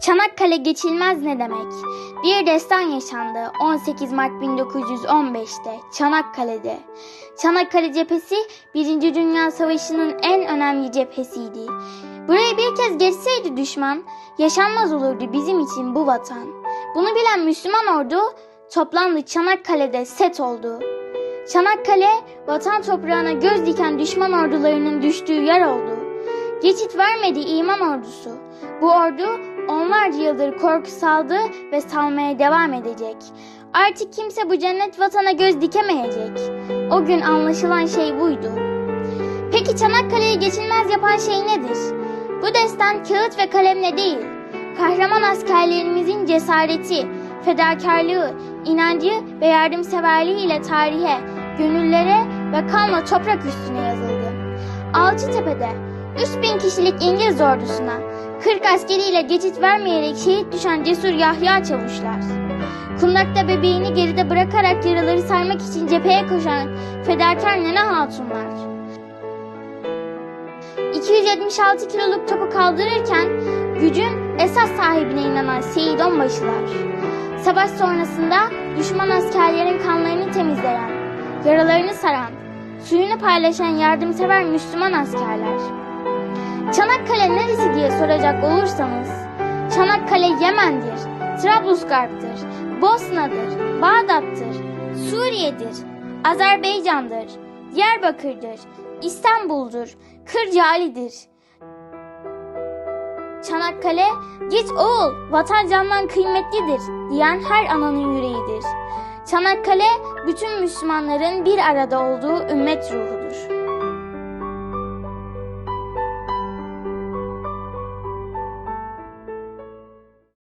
Çanakkale geçilmez ne demek? Bir destan yaşandı 18 Mart 1915'te Çanakkale'de. Çanakkale cephesi 1. Dünya Savaşı'nın en önemli cephesiydi. Buraya bir kez geçseydi düşman, yaşanmaz olurdu bizim için bu vatan. Bunu bilen Müslüman ordu toplandı Çanakkale'de set oldu. Çanakkale, vatan toprağına göz diken düşman ordularının düştüğü yer oldu. Geçit vermedi iman ordusu. Bu ordu onlarca yıldır korku saldı ve salmaya devam edecek. Artık kimse bu cennet vatana göz dikemeyecek. O gün anlaşılan şey buydu. Peki Çanakkale'yi geçilmez yapan şey nedir? Bu destan kağıt ve kalemle değil, kahraman askerlerimizin cesareti, fedakarlığı, inancı ve yardımseverliği ile tarihe, gönüllere ve kanla toprak üstüne yazıldı. Altıtepe'de 3000 kişilik İngiliz ordusuna 40 askeriyle geçit vermeyerek şehit düşen cesur Yahya Çavuşlar. Kundak'ta bebeğini geride bırakarak yaraları sarmak için cepheye koşan fedakar Nene Hatunlar. 276 kiloluk topu kaldırırken gücün esas sahibine inanan Seyit Onbaşılar. Savaş sonrasında düşman askerlerin kanlarını temizleyen, yaralarını saran, suyunu paylaşan yardımsever Müslüman askerler. Çanakkale neresi diye soracak olursanız, Çanakkale Yemen'dir, Trablusgarp'tır, Bosna'dır, Bağdat'tır, Suriye'dir, Azerbaycan'dır, Diyarbakır'dır, İstanbul'dur, Kırcaali'dir. Çanakkale, git oğul, vatan candan kıymetlidir diyen her ananın yüreğidir. Çanakkale, bütün Müslümanların bir arada olduğu ümmet ruhudur.